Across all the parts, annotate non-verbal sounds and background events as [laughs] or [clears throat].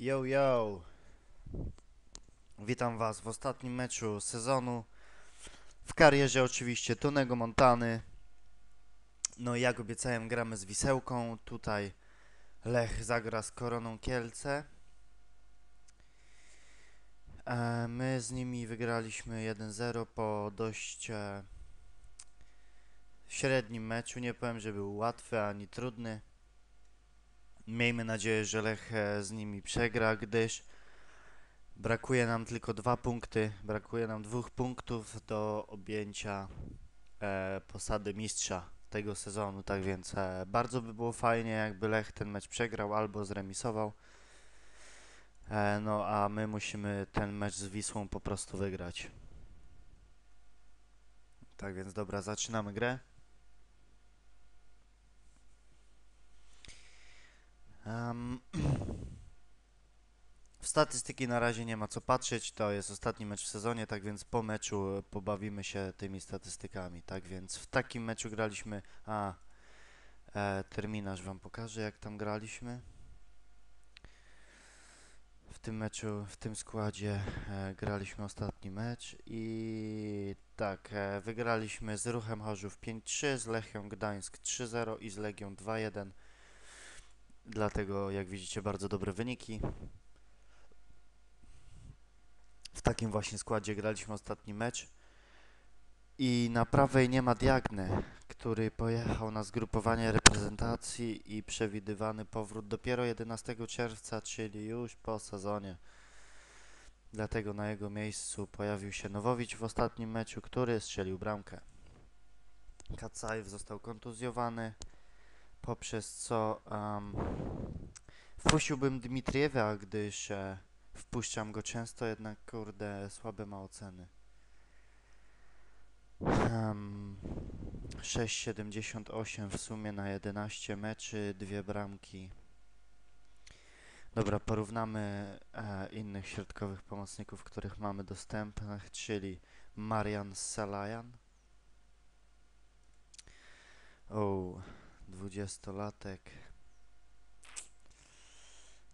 Yo, yo! Witam Was w ostatnim meczu sezonu. W karierze oczywiście Tonego Montany. No jak obiecałem, gramy z Wisełką. Tutaj Lech zagra z Koroną Kielce. E, my z nimi wygraliśmy 1-0 po dość e, średnim meczu. Nie powiem, że był łatwy ani trudny. Miejmy nadzieję, że Lech e, z nimi przegra, gdyż brakuje nam tylko dwa punkty. Brakuje nam dwóch punktów do objęcia e, posady mistrza tego sezonu. Tak więc e, bardzo by było fajnie, jakby Lech ten mecz przegrał albo zremisował. E, no a my musimy ten mecz z Wisłą po prostu wygrać. Tak więc dobra, zaczynamy grę. Em, [clears throat] w statystyki na razie nie ma co patrzeć, to jest ostatni mecz w sezonie, tak więc po meczu e, pobawimy się tymi statystykami. Tak więc w takim meczu graliśmy. A, e, terminarz Wam pokażę, jak tam graliśmy. W tym meczu, w tym składzie e, graliśmy ostatni mecz i tak, e, wygraliśmy z Ruchem Chorzów 5-3, z Lechią Gdańsk 3-0 i z Legią 2-1. Dlatego, jak widzicie, bardzo dobre wyniki. W takim właśnie składzie graliśmy ostatni mecz. I na prawej nie ma Diagne, który pojechał na zgrupowanie reprezentacji i przewidywany powrót dopiero 11 czerwca, czyli już po sezonie. Dlatego na jego miejscu pojawił się Nowowicz w ostatnim meczu, który strzelił bramkę. Kacajew został kontuzjowany poprzez co um, wpuściłbym Dmitriewa, gdyż e, wpuszczam go często, jednak kurde słabe ma oceny. Um, 6,78 w sumie na 11 meczy, dwie bramki. Dobra, porównamy e, innych środkowych pomocników, których mamy dostępnych, czyli Marian Salajan. O, dwudziestolatek.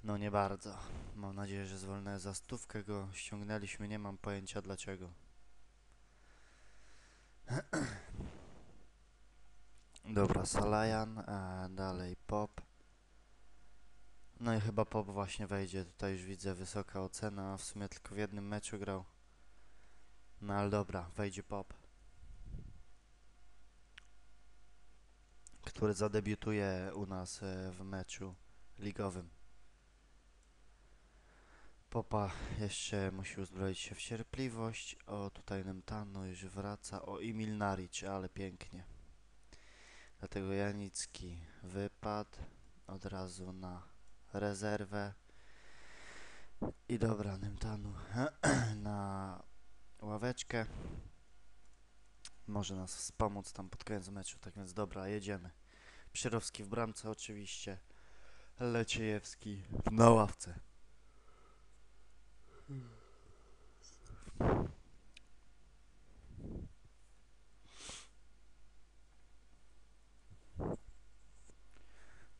No nie bardzo. Mam nadzieję, że zwolnę za stówkę go ściągnęliśmy, nie mam pojęcia dlaczego. [clears throat] Dobra, Salajan, a dalej Pop. No i chyba Pop właśnie wejdzie. Tutaj już widzę wysoka ocena, w sumie tylko w jednym meczu grał. No ale dobra, wejdzie Pop. Który zadebiutuje u nas e, w meczu ligowym. Popa jeszcze musi uzbroić się w cierpliwość. O, tutaj Nemtano już wraca. O, i Milnaric, ale pięknie. Dlatego Janicki wypadł od razu na rezerwę. I dobra, Nemtanu [clears throat] na ławeczkę. Może nas wspomóc tam pod koniec meczu, tak więc dobra, jedziemy. Przyrowski w bramce oczywiście. Leciejewski na ławce.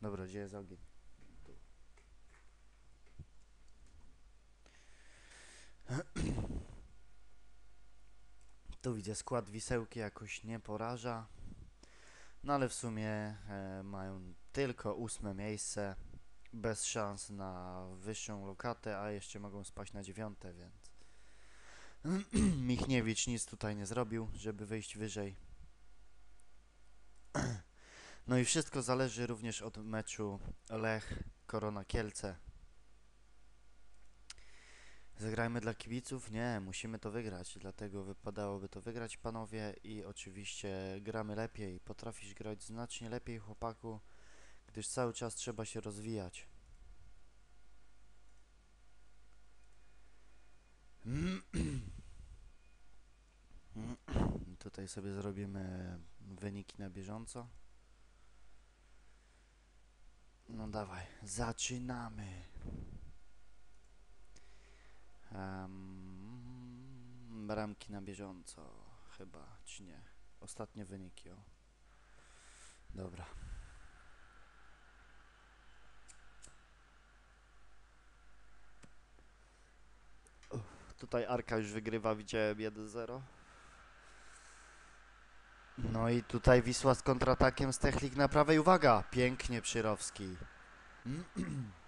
Dobra, gdzie jest ogień? Tu. Tu widzę skład wisełki jakoś nie poraża. No ale w sumie e, mają tylko ósme miejsce. Bez szans na wyższą lokatę, a jeszcze mogą spaść na dziewiąte, więc [clears throat] Michniewicz nic tutaj nie zrobił, żeby wyjść wyżej. [clears throat] No i wszystko zależy również od meczu Lech Korona Kielce. Zagrajmy dla kibiców? Nie, musimy to wygrać, dlatego wypadałoby to wygrać, panowie, i oczywiście gramy lepiej. Potrafisz grać znacznie lepiej, chłopaku, gdyż cały czas trzeba się rozwijać. [clears throat] Tutaj sobie zrobimy wyniki na bieżąco. No dawaj, zaczynamy. Um, bramki na bieżąco, chyba, czy nie? Ostatnie wyniki, o. Dobra. Tutaj Arka już wygrywa, widziałem 1-0. No i tutaj Wisła z kontratakiem z Technik na prawej. Uwaga! Pięknie Przyrowski. [clears throat]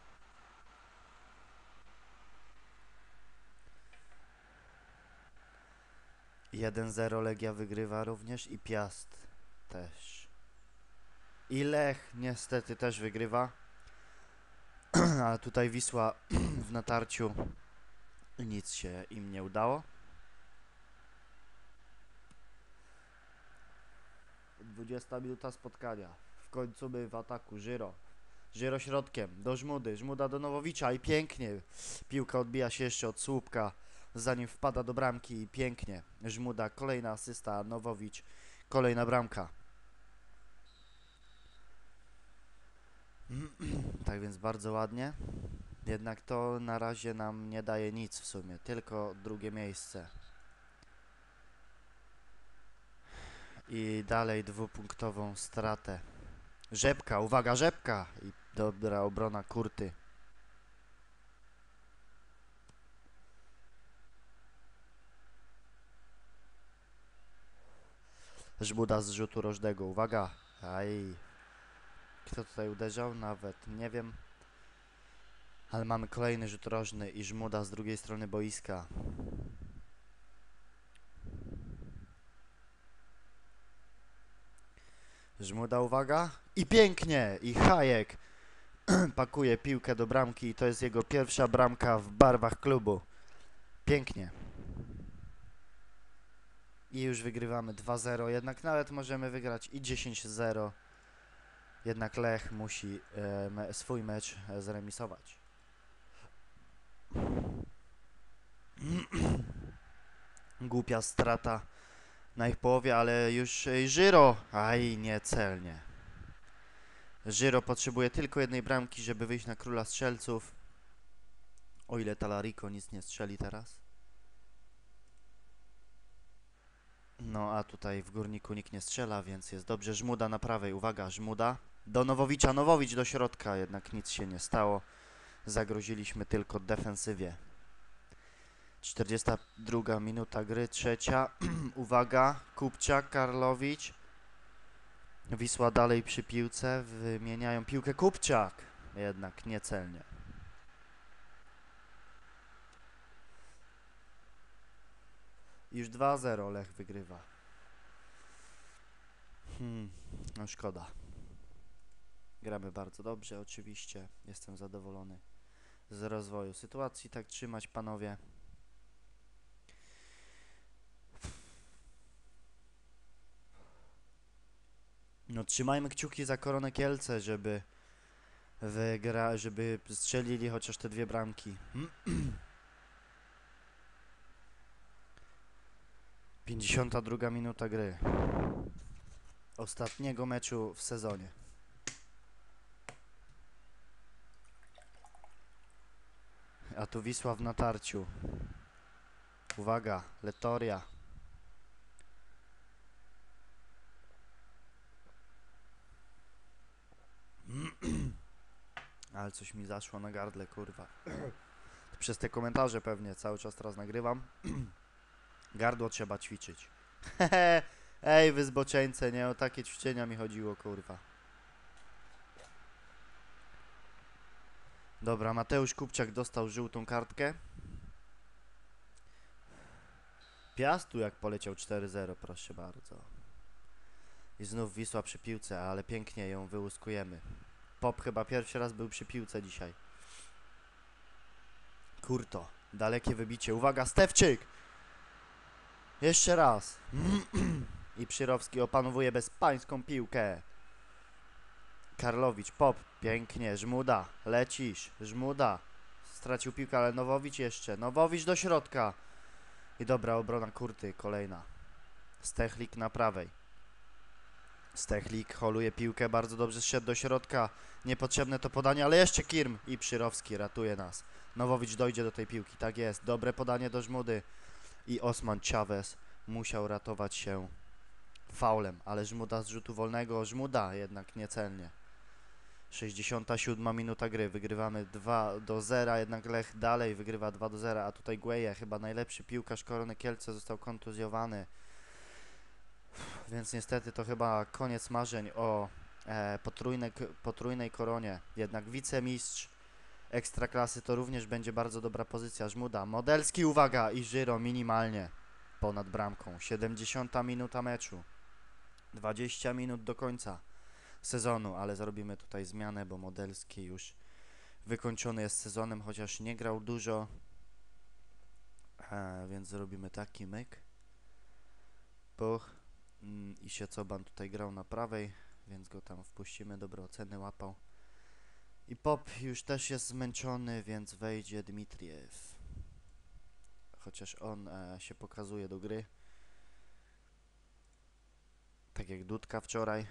1-0 Legia wygrywa również i Piast też. I Lech niestety też wygrywa. [clears throat] A tutaj Wisła [clears throat] w natarciu nic się im nie udało. 20 minuta spotkania. W końcu my w ataku Żyro. Żyro środkiem do Żmudy, Żmuda do Nowowicza i pięknie. Piłka odbija się jeszcze od słupka, zanim wpada do bramki i pięknie. Żmuda, kolejna asysta, Nowowicz, kolejna bramka. [clears throat] Tak więc bardzo ładnie. Jednak to na razie nam nie daje nic w sumie, tylko drugie miejsce. I dalej dwupunktową stratę. Rzepka, uwaga, rzepka! I dobra obrona kurty. Żbuda z rzutu rożnego, uwaga! Aj. Kto tutaj uderzał? Nawet nie wiem. Ale mamy kolejny rzut rożny i Żmuda z drugiej strony boiska. Żmuda, uwaga. I pięknie! I Hajek [clears throat] pakuje piłkę do bramki i to jest jego pierwsza bramka w barwach klubu. Pięknie. I już wygrywamy 2-0, jednak nawet możemy wygrać i 10-0. Jednak Lech musi e, me, swój mecz e, zremisować. [clears throat] Głupia strata na ich połowie, ale już e, Żyro, aj niecelnie. Żyro potrzebuje tylko jednej bramki, żeby wyjść na króla strzelców. O ile Talarico nic nie strzeli teraz. No a tutaj w górniku nikt nie strzela, więc jest dobrze. Żmuda na prawej, uwaga, Żmuda. Do Nowowicza, Nowowicz do środka, jednak nic się nie stało. Zagroziliśmy tylko defensywie. 42 minuta gry, trzecia. [clears throat] uwaga, Kupczak, Karlowicz. Wisła dalej przy piłce, wymieniają piłkę Kupczak. Jednak niecelnie. Już 2-0 Lech wygrywa. Hmm, no szkoda. Gramy bardzo dobrze, oczywiście. Jestem zadowolony z rozwoju sytuacji. Tak trzymać, panowie. No trzymajmy kciuki za Koronę Kielce, żeby wygra, żeby strzelili chociaż te dwie bramki. [clears throat] 52 minuta gry. Ostatniego meczu w sezonie. A tu Wisła w natarciu. Uwaga, Letoria. [clears throat] Ale coś mi zaszło na gardle, kurwa. [clears throat] Przez te komentarze pewnie cały czas teraz nagrywam. [clears throat] Gardło trzeba ćwiczyć. [laughs] Ej, wy zboczeńce, nie o takie ćwiczenia mi chodziło, kurwa. Dobra, Mateusz Kupczak dostał żółtą kartkę. Piastu jak poleciał 4-0, proszę bardzo. I znów Wisła przy piłce, ale pięknie ją wyłuskujemy. Pop chyba pierwszy raz był przy piłce dzisiaj. Kurto, dalekie wybicie. Uwaga, Stewczyk! Jeszcze raz. [clears throat] I Przyrowski opanowuje bezpańską piłkę. Karlowicz, Pop, pięknie, Żmuda, lecisz, Żmuda. Stracił piłkę, ale Nowowicz jeszcze. Nowowicz do środka. I dobra obrona Kurty, kolejna. Stechlik na prawej. Stechlik holuje piłkę, bardzo dobrze zszedł do środka. Niepotrzebne to podanie, ale jeszcze Kirm i Przyrowski ratuje nas. Nowowicz dojdzie do tej piłki, tak jest. Dobre podanie do Żmudy. I Osman Chavez musiał ratować się faulem, ale Żmuda z rzutu wolnego, Żmuda jednak niecelnie. 67 minuta gry, wygrywamy 2 do 0, jednak Lech dalej wygrywa 2 do 0, a tutaj Gueje, chyba najlepszy piłkarz Korony Kielce, został kontuzjowany. Więc niestety to chyba koniec marzeń o e, potrójnej, potrójnej koronie. Jednak wicemistrz ekstraklasy to również będzie bardzo dobra pozycja. Żmuda, Modelski, uwaga, i Żyro minimalnie ponad bramką. 70 minuta meczu. 20 minut do końca sezonu, ale zrobimy tutaj zmianę, bo Modelski już wykończony jest sezonem, chociaż nie grał dużo. E, więc zrobimy taki myk. Puch. Mm, I Siecoban tutaj grał na prawej, więc go tam wpuścimy. Dobre oceny łapał. I Pop już też jest zmęczony, więc wejdzie Dmitriew. Chociaż on e, się pokazuje do gry. Tak jak Dudka wczoraj.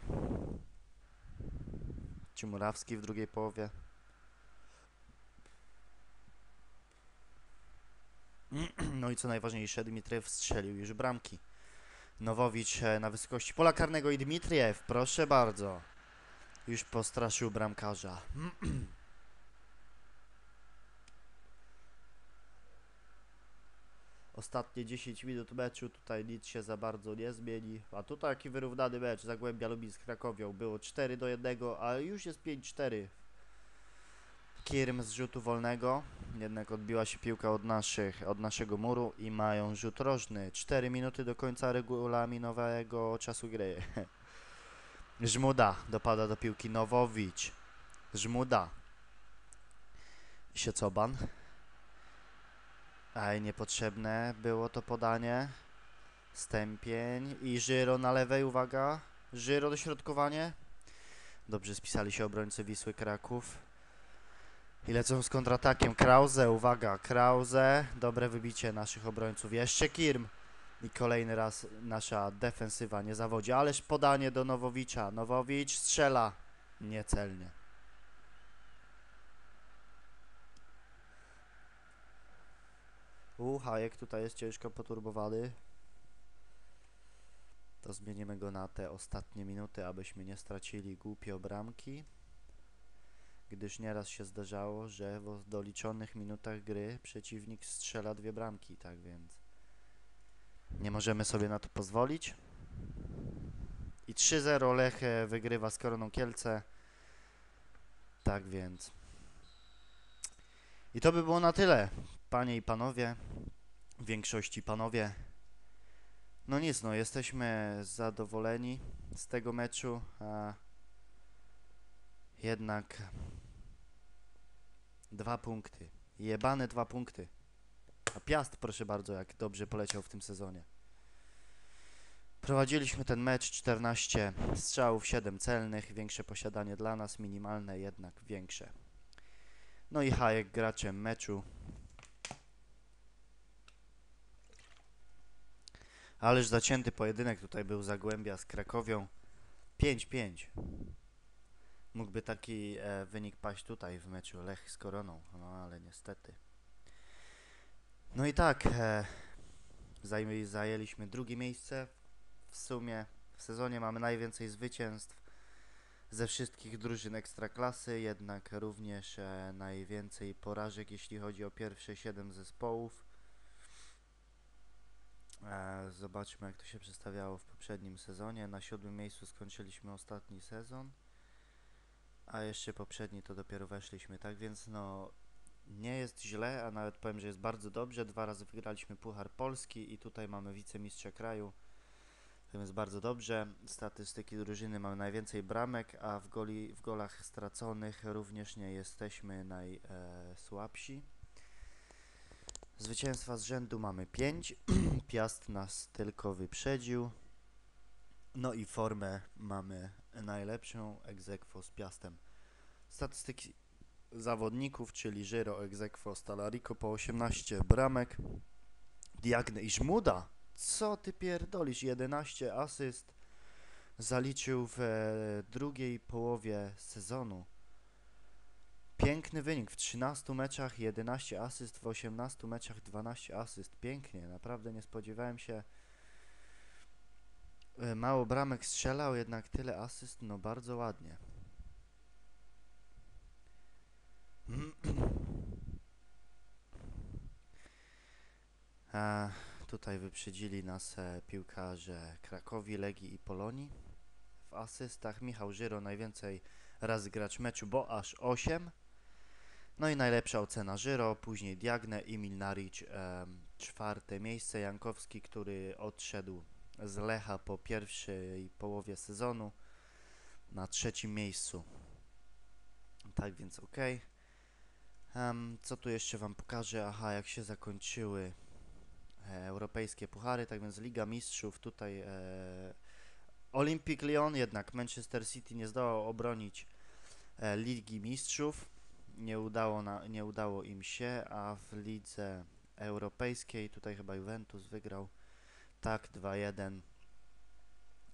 Czy Murawski w drugiej połowie. [clears throat] No i co najważniejsze, Dmitriew strzelił już bramki. Nowowicz e, na wysokości pola karnego i Dmitriew, proszę bardzo. Już postraszył bramkarza. [clears throat] Ostatnie 10 minut meczu, tutaj nic się za bardzo nie zmieni. A tu taki wyrównany mecz, Zagłębia Lubin z Krakowią. Było 4 do 1, ale już jest 5-4. Kierm z rzutu wolnego, jednak odbiła się piłka od, naszych, od naszego muru i mają rzut rożny. 4 minuty do końca regulaminowego czasu gry. [laughs] Żmuda dopada do piłki Nowowicz. Żmuda. Siecoban. Aj, niepotrzebne było to podanie. Stępień i Żyro na lewej, uwaga. Żyro dośrodkowanie. Dobrze spisali się obrońcy Wisły Kraków. I lecą z kontratakiem. Krause, uwaga, Krause. Dobre wybicie naszych obrońców. Jeszcze Kirm. I kolejny raz nasza defensywa nie zawodzi. Ależ podanie do Nowowicza. Nowowicz strzela niecelnie. U, Hajek tutaj jest ciężko poturbowany. To zmienimy go na te ostatnie minuty, abyśmy nie stracili głupio bramki. Gdyż nieraz się zdarzało, że w doliczonych minutach gry przeciwnik strzela dwie bramki, tak więc nie możemy sobie na to pozwolić. I 3-0 Lech wygrywa z Koroną Kielce. Tak więc. I to by było na tyle, panie i panowie. W większości panowie. No nic, no jesteśmy zadowoleni z tego meczu. A jednak dwa punkty. Jebane dwa punkty. A Piast, proszę bardzo, jak dobrze poleciał w tym sezonie. Prowadziliśmy ten mecz 14 strzałów, 7 celnych, większe posiadanie dla nas, minimalne jednak większe. No i Hajek graczem meczu. Ależ zacięty pojedynek tutaj był Zagłębia z Krakowią. 5-5. Mógłby taki e, wynik paść tutaj w meczu Lech z Koroną, no ale niestety. No i tak, e, zajęliśmy drugie miejsce. W sumie w sezonie mamy najwięcej zwycięstw ze wszystkich drużyn ekstraklasy, jednak również e, najwięcej porażek, jeśli chodzi o pierwsze 7 zespołów. E, zobaczmy, jak to się przedstawiało w poprzednim sezonie. Na siódmym miejscu skończyliśmy ostatni sezon, a jeszcze poprzedni to dopiero weszliśmy. Tak więc, no, nie jest źle, a nawet powiem, że jest bardzo dobrze. Dwa razy wygraliśmy Puchar Polski i tutaj mamy wicemistrza kraju. To jest bardzo dobrze. Statystyki drużyny mamy najwięcej bramek, a w, goli, w golach straconych również nie jesteśmy najsłabsi. Zwycięstwa z rzędu mamy 5. [clears throat] Piast nas tylko wyprzedził. No i formę mamy najlepszą egzekwo z Piastem. Statystyki zawodników, czyli Żyro, Egzekwo, Stalarico po 18 bramek. Diagne i Żmuda. Co ty pierdolisz? 11 asyst zaliczył w e, drugiej połowie sezonu. Piękny wynik w 13 meczach 11 asyst, w 18 meczach 12 asyst. Pięknie, naprawdę nie spodziewałem się. E, Mało bramek strzelał, jednak tyle asyst, no bardzo ładnie. [clears throat] E, tutaj wyprzedzili nas e, piłkarze Krakowi, Legii i Polonii. W asystach Michał Żyro najwięcej razy gracz meczu, bo aż 8. No i najlepsza ocena Żyro, później Diagne i Milnaric, em, czwarte miejsce. Jankowski, który odszedł z Lecha po pierwszej połowie sezonu na trzecim miejscu. Tak więc ok. co tu jeszcze Wam pokażę? Aha, jak się zakończyły e, europejskie puchary, tak więc Liga Mistrzów tutaj e, Olympic Lyon, jednak Manchester City nie zdołał obronić e, Ligi Mistrzów. Nie udało, na, nie udało im się, a w lidze europejskiej tutaj chyba Juventus wygrał. Tak, 2-1.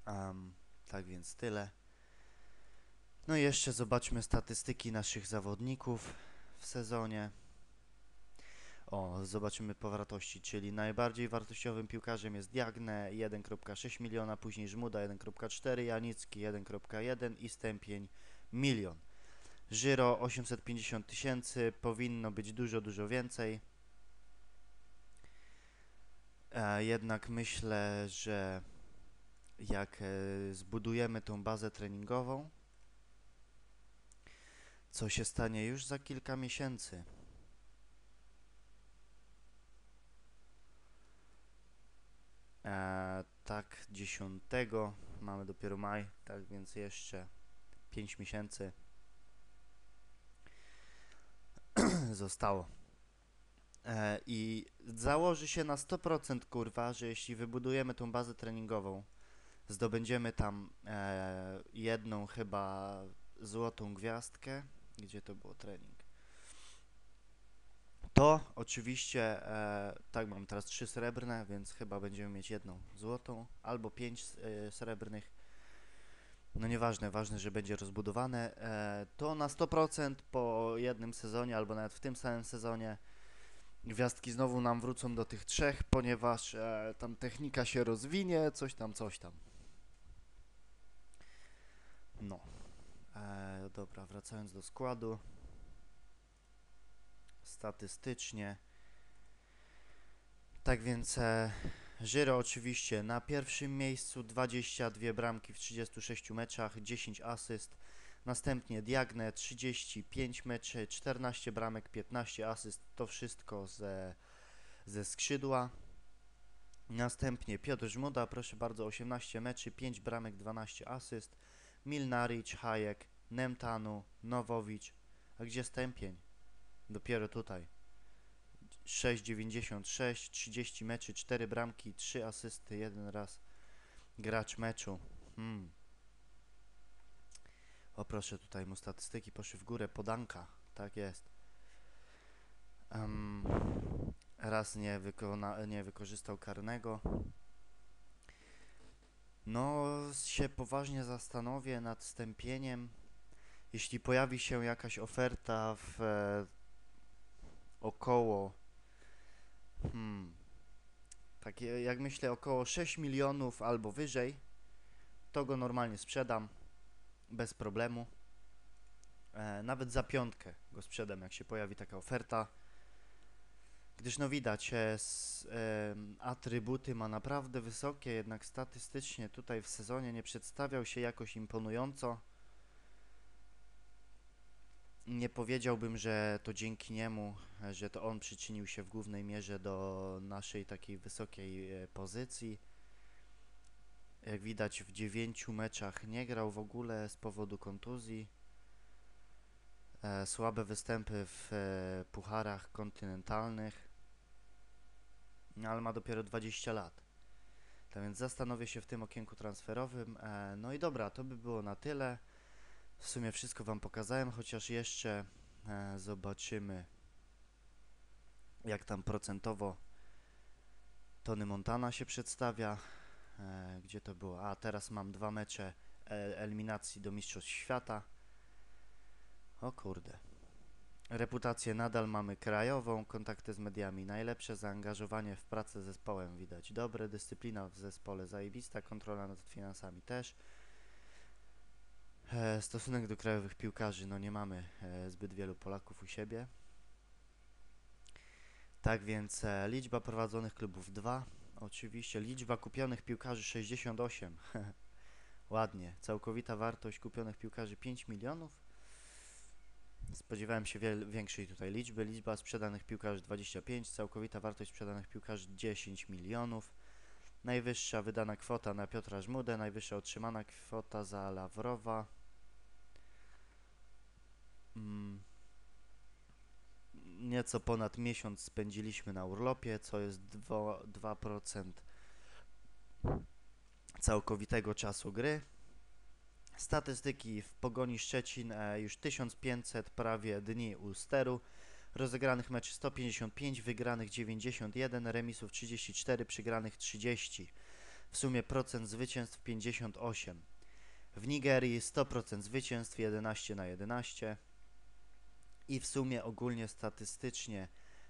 Um, tak więc tyle. No i jeszcze zobaczmy statystyki naszych zawodników w sezonie. O, zobaczymy po wartości, czyli najbardziej wartościowym piłkarzem jest Diagne 1,6 miliona, później Żmuda 1,4, Janicki 1,1 i Stępień milion. Żyro 850 tysięcy, powinno być dużo, dużo więcej. E, jednak myślę, że jak e, zbudujemy tą bazę treningową, co się stanie już za kilka miesięcy. E, tak, 10 mamy dopiero maj, tak więc jeszcze 5 miesięcy [clears throat] zostało. E, I założy się na 100% kurwa, że jeśli wybudujemy tą bazę treningową, zdobędziemy tam e, jedną chyba złotą gwiazdkę, gdzie to było trening. To oczywiście, e, tak mam teraz trzy srebrne, więc chyba będziemy mieć jedną złotą albo pięć e, srebrnych. No nieważne, ważne, że będzie rozbudowane. E, to na 100% po jednym sezonie albo nawet w tym samym sezonie gwiazdki znowu nam wrócą do tych trzech, ponieważ e, tam technika się rozwinie, coś tam, coś tam. No. E, dobra, wracając do składu. Statystycznie. Tak więc e, Żyro oczywiście na pierwszym miejscu, 22 bramki w 36 meczach, 10 asyst. Następnie Diagne 35 meczy, 14 bramek, 15 asyst, to wszystko ze, ze skrzydła. Następnie Piotr Żmuda, proszę bardzo, 18 meczy, 5 bramek, 12 asyst. Milnaric, Hayek, Nemtanu, Nowowicz. A gdzie Stępień? Dopiero tutaj. 6,96, 30 meczy, 4 bramki, 3 asysty, jeden raz gracz meczu. Hmm. O proszę, tutaj mu statystyki poszły w górę. Podanka, tak jest. Um, raz nie, wykona, nie wykorzystał karnego. No, się poważnie zastanowię nad stępieniem. Jeśli pojawi się jakaś oferta w około hmm, takie jak myślę około 6 milionów albo wyżej, to go normalnie sprzedam bez problemu. E, nawet za piątkę go sprzedam, jak się pojawi taka oferta. Gdyż no widać, e, s, e, atrybuty ma naprawdę wysokie, jednak statystycznie tutaj w sezonie nie przedstawiał się jakoś imponująco. Nie powiedziałbym, że to dzięki niemu, że to on przyczynił się w głównej mierze do naszej takiej wysokiej e, pozycji. Jak widać w dziewięciu meczach nie grał w ogóle z powodu kontuzji. E, słabe występy w e, pucharach kontynentalnych. No, ale ma dopiero 20 lat. Tak więc zastanowię się w tym okienku transferowym. No i dobra, to by było na tyle. W sumie wszystko Wam pokazałem, chociaż jeszcze e, zobaczymy jak tam procentowo Tony Montana się przedstawia. E, gdzie to było? A teraz mam dwa mecze eliminacji do Mistrzostw Świata. O kurde. Reputację nadal mamy krajową, kontakty z mediami najlepsze, zaangażowanie w pracę z zespołem widać dobre, dyscyplina w zespole zajebista, kontrola nad finansami też. E, stosunek do krajowych piłkarzy, no nie mamy e, zbyt wielu Polaków u siebie. Tak więc e, liczba prowadzonych klubów 2, oczywiście liczba kupionych piłkarzy 68. [laughs] Ładnie. Całkowita wartość kupionych piłkarzy 5 milionów. Spodziewałem się większej tutaj liczby. Liczba sprzedanych piłkarzy 25, całkowita wartość sprzedanych piłkarzy 10 milionów. Najwyższa wydana kwota na Piotra Żmudę, najwyższa otrzymana kwota za Lawrowa. Mm. Nieco ponad miesiąc spędziliśmy na urlopie, co jest dwo- 2% całkowitego czasu gry. Statystyki w Pogoni Szczecin e, już 1500 prawie dni u steru. Rozegranych meczy 155, wygranych 91, remisów 34, przegranych 30. W sumie procent zwycięstw 58. W Nigerii 100% zwycięstw 11 na 11. I w sumie ogólnie statystycznie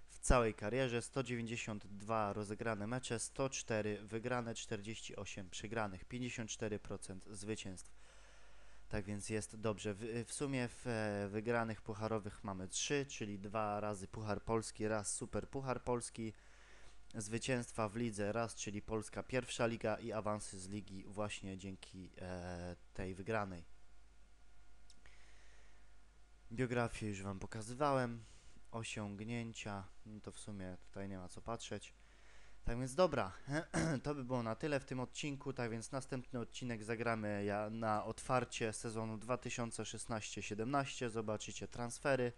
w całej karierze 192 rozegrane mecze, 104 wygrane, 48 przegranych, 54% zwycięstw. Tak więc jest dobrze. W, w sumie w e, wygranych pucharowych mamy 3, czyli dwa razy Puchar Polski, raz Super Puchar Polski. Zwycięstwa w lidze raz, czyli Polska pierwsza liga i awansy z ligi właśnie dzięki e, tej wygranej. Biografię już Wam pokazywałem. Osiągnięcia, no to w sumie tutaj nie ma co patrzeć. Tak więc dobra, [clears throat] to by było na tyle w tym odcinku, tak więc następny odcinek zagramy na otwarcie sezonu 2016-17, zobaczycie transfery.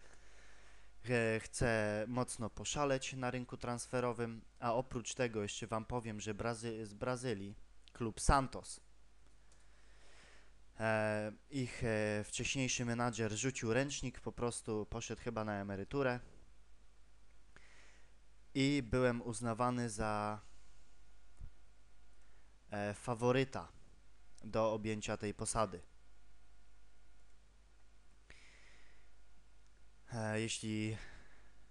Chcę mocno poszaleć na rynku transferowym, a oprócz tego jeszcze Wam powiem, że Brazy z Brazylii klub Santos ich e, wcześniejszy menadżer rzucił ręcznik, po prostu poszedł chyba na emeryturę i byłem uznawany za e, faworyta do objęcia tej posady. E, jeśli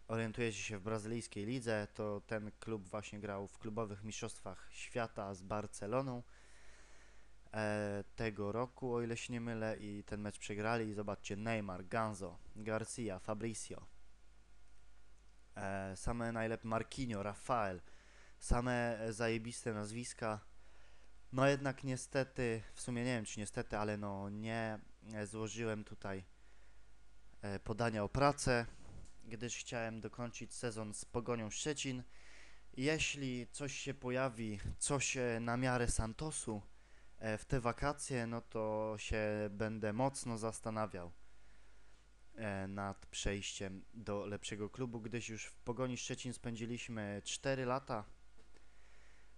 orientujecie się w brazylijskiej lidze, to ten klub właśnie grał w klubowych mistrzostwach świata z Barceloną e, tego roku, o ile się nie mylę, i ten mecz przegrali. Zobaczcie, Neymar, Ganzo, Garcia, Fabricio, e, same najlepsze Marquinho, Rafael, same e, zajebiste nazwiska. No jednak niestety, w sumie nie wiem czy niestety, ale no nie e, złożyłem tutaj e, podania o pracę, gdyż chciałem dokończyć sezon z Pogonią Szczecin. Jeśli coś się pojawi, coś e, na miarę Santosu e, w te wakacje, no to się będę mocno zastanawiał e, nad przejściem do lepszego klubu, gdyż już w Pogoni Szczecin spędziliśmy 4 lata,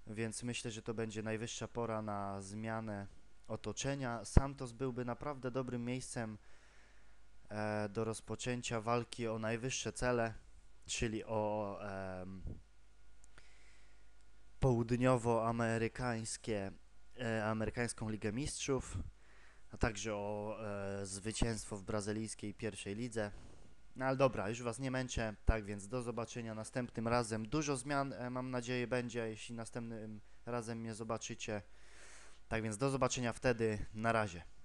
więc myślę, że to będzie najwyższa pora na zmianę otoczenia. Santos byłby naprawdę dobrym miejscem e, do rozpoczęcia walki o najwyższe cele, czyli o południowoamerykańskie, e, amerykańską Ligę Mistrzów, a także o e, zwycięstwo w brazylijskiej pierwszej lidze. No ale dobra, już Was nie męczę, tak więc do zobaczenia następnym razem. Dużo zmian, e, mam nadzieję, będzie, jeśli następnym razem mnie zobaczycie. Tak więc do zobaczenia wtedy, na razie.